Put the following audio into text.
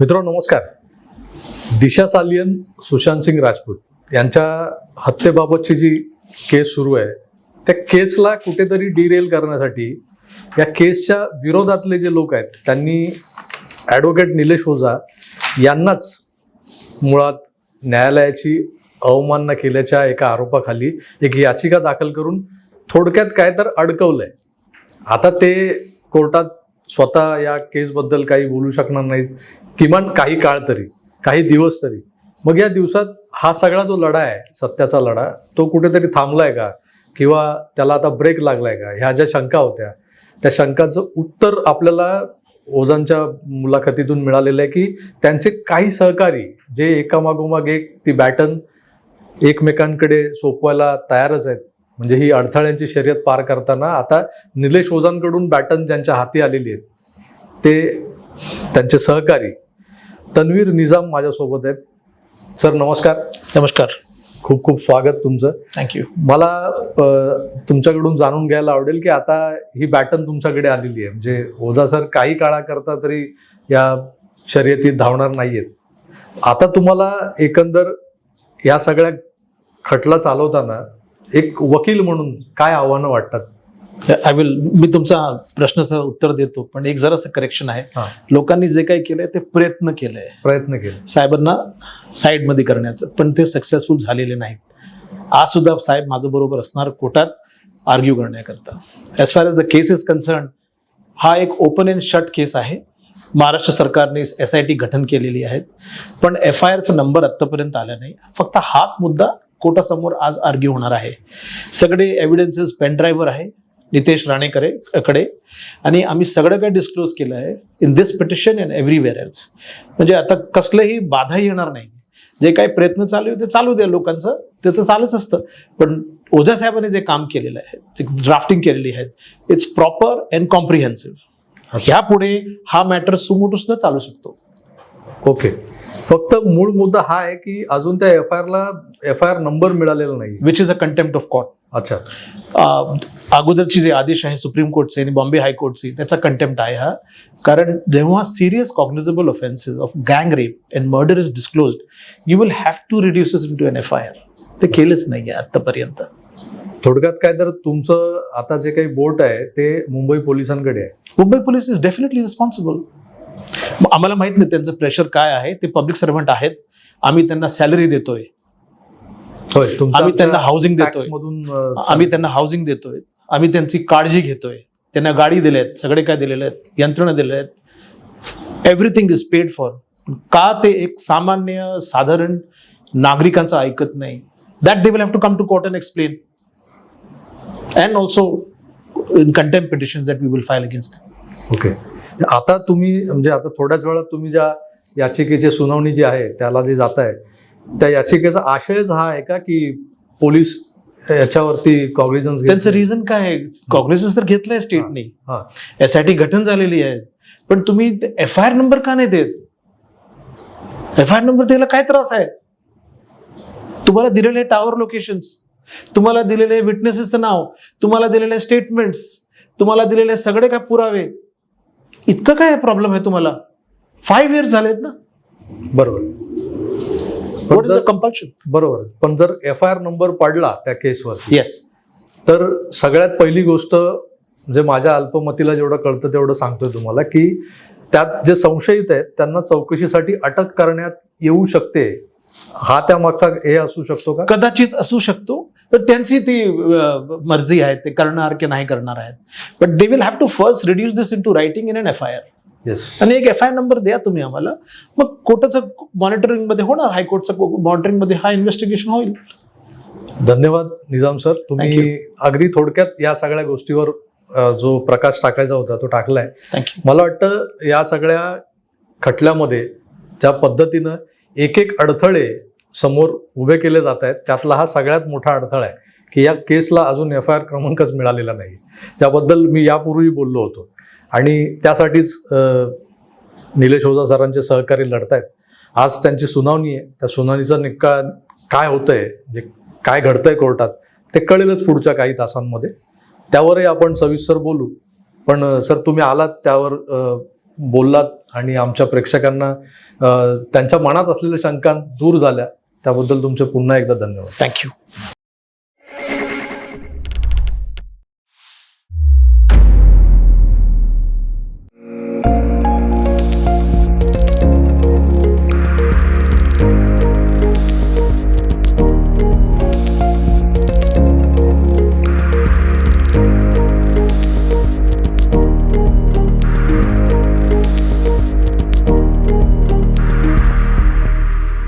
मित्रांनो नमस्कार. दिशा सालियन सुशांत सिंग राजपूत यांच्या हत्येबाबतची जी केस सुरू आहे त्या केसला कुठेतरी डिरेल करण्यासाठी या केसच्या विरोधातले जे लोक आहेत त्यांनी ॲडव्होकेट निलेश ओझा यांनाच मुळात न्यायालयाची अवमानना केल्याच्या एका आरोपाखाली एक याचिका दाखल करून थोडक्यात काय तर अडकवलंय. आता ते कोर्टात स्वतः या केसबद्दल काही बोलू शकणार नाहीत. किमान काही काळ तरी काही दिवस तरी. मग या दिवसात हा सगळा जो लढा आहे सत्याचा लढा तो कुठेतरी थांबलाय का? किंवा त्याला आता ब्रेक लागलाय का? ह्या ज्या शंका होत्या त्या शंकाचं उत्तर आपल्याला ओझांच्या मुलाखतीतून मिळालेलं आहे की त्यांचे काही सहकारी जे एकामागोमाग एक ती बॅटन एकमेकांकडे सोपवायला तयारच आहेत. म्हणजे ही अडथळ्यांची शर्यत पार करताना आता निलेश ओझांकडून बॅटन ज्यांच्या हाती आलेली आहेत ते त्यांचे सहकारी तन्वीर निजाम माझ्यासोबत आहेत. सर नमस्कार. नमस्कार. खूप खूप स्वागत तुमचं. थँक्यू मला तुमच्याकडून जाणून घ्यायला आवडेल की आता ही बॅटन तुमच्याकडे आलेली आहे. म्हणजे ओझा सर काही काळाकरता तरी या शर्यतीत धावणार नाहीयेत. आता तुम्हाला एकंदर या सगळ्या खटला चालवताना एक वकील म्हणून काय आव्हानं वाटतात? आय विल मी तुमचा प्रश्नाचं उत्तर देतो पण एक जरासं करेक्शन आहे. लोकांनी जे काही केलंय ते प्रयत्न केलंय. प्रयत्न केले. साहेबांना साईडमध्ये करण्याचं पण ते सक्सेसफुल झालेले नाहीत. आज सुद्धा साहेब माझं बरोबर असणार कोर्टात आर्ग्यू करण्याकरता. As far as the case is concern हा एक ओपन अँड शट केस आहे. महाराष्ट्र सरकारने एस आय टी गठन केलेली आहेत. पण एफ आय आरचा नंबर आत्तापर्यंत आला नाही. फक्त हाच मुद्दा कोर्टासमोर आज आर्ग्यू होणार आहे. सगळे एव्हिडन्सेस पेनड्राईव्हवर आहे नितेश राणेकरे कडे. आणि आम्ही सगळं काही डिस्क्लोज केलं आहे in this petition and everywhere else म्हणजे आता कसलंही बाधा येणार नाही. जे काही प्रयत्न चालू ते चालू द्या लोकांचं त्याचं चालूच असतं. पण ओझा साहेबांनी जे काम केलेलं आहे ते ड्राफ्टिंग केलेली आहे इट्स प्रॉपर अँड कॉम्प्रिहेन्सिव्ह ह्यापुढे हा मॅटर सुमोटो सुद्धा चालू शकतो. ओके फक्त मूळ मुद्दा हा आहे की अजून त्या एफ आय आरला एफ आय आर नंबर मिळालेला नाही. Which is a contempt of court अच्छा. अगोदरची जे आदेश आहे सुप्रीम कोर्टचे आणि बॉम्बे हायकोर्टचे त्याचा कंटेम्प्ट आहे हा. कारण जेव्हा सिरियस कॉग्निझेबल ऑफेन्सेस ऑफ गँग rape and murder is disclosed you will have to reduces in to N F I R ते केलंच नाही आहे आत्तापर्यंत. थोडक्यात काय तर तुमचं आता जे काही बोट आहे ते मुंबई पोलिसांकडे आहे. Mumbai police is definitely responsible आम्हाला माहीत नाही त्यांचं प्रेशर काय आहे. ते पब्लिक सर्वंट आहेत. आम्ही त्यांना सॅलरी देतोय. आम्ही त्यांना housing देतोय. आम्ही त्यांना हाऊसिंग देतोय. आम्ही त्यांची काळजी घेतोय. त्यांना गाडी दिल्या आहेत. सगळे काय दिलेले आहेत? यंत्रणा दिल्या आहेत. एव्हरीथिंग इज पेड फॉर का ते एक सामान्य साधारण नागरिकांचं ऐकत नाही? That they will have to come to court and explain and also in contempt petition that we will file against okay आता तुम्ही म्हणजे आता थोड्याच वेळात तुम्ही ज्या याचिकेची सुनावणी जी आहे त्याला जे जात आहे त्या याचिकेचा आशयच हा आहे का की पोलीस याच्यावरती कॉग्निझन्स त्यांचं रिझन काय आहे? कॉग्निझन्स तर घेतलंय स्टेटने हा टी गठन झालेली आहे. पण तुम्ही एफ आय आर नंबर का नाही देत? एफ आय आर नंबर द्यायला काय त्रास आहे? तुम्हाला दिलेले टावर लोकेशन्स तुम्हाला दिलेले विटनेसेसचं नाव तुम्हाला दिलेले स्टेटमेंट्स तुम्हाला दिलेले सगळे काय पुरावे? इतकं काय प्रॉब्लेम आहे तुम्हाला? फाईव्ह इयर्स झालेत ना? बरोबर. व्हॉट इज द कंपल्शन बरोबर. पण जर एफ आय आर नंबर पडला त्या केसवर येस तर सगळ्यात पहिली गोष्ट म्हणजे माझ्या अल्पमतीला जेवढं कळतं तेवढं सांगतोय तुम्हाला की त्यात जे संशयित आहेत त्यांना चौकशीसाठी अटक करण्यात येऊ शकते. हा त्या मागचा हे असू शकतो का? कदाचित असू शकतो. पण त्यांची ती मर्जी आहे ते करणार की नाही करणार आहेत. But they will have to first reduce this in to writing in N F I R yes आणि एक एफ आय नंबर द्या तुम्ही आम्हाला. मग कोर्टाचं मॉनिटरिंगमध्ये होणार हायकोर्टचं मॉनिटरिंगमध्ये हा इन्व्हेस्टिगेशन होईल. धन्यवाद निजाम सर. तुम्ही अगदी थोडक्यात या सगळ्या गोष्टीवर जो प्रकाश टाकायचा होता तो टाकलाय. मला वाटतं या सगळ्या खटल्यामध्ये ज्या पद्धतीनं एक एक अडथळे समोर उभे केले जात आहेत त्यातला हा सगळ्यात मोठा अडथळा आहे की या केसला अजून एफ आय आर क्रमांकच मिळालेला नाही. त्याबद्दल मी यापूर्वी बोललो होतो. आणि त्यासाठीच निलेश ओझा सरांचे सहकारी लढत आहेत आज त्यांची सुनावणी आहे. त्या सुनावणीचा निकाल काय होतं आहे म्हणजे काय घडतंय कोर्टात ते कळेलच पुढच्या काही तासांमध्ये. त्यावरही आपण सविस्तर बोलू. पण सर तुम्ही आलात त्यावर बोललात आणि आमच्या प्रेक्षकांना त्यांच्या मनात असलेल्या शंका दूर झाल्या. त्याबद्दल तुमचे पुन्हा एकदा धन्यवाद. थँक्यू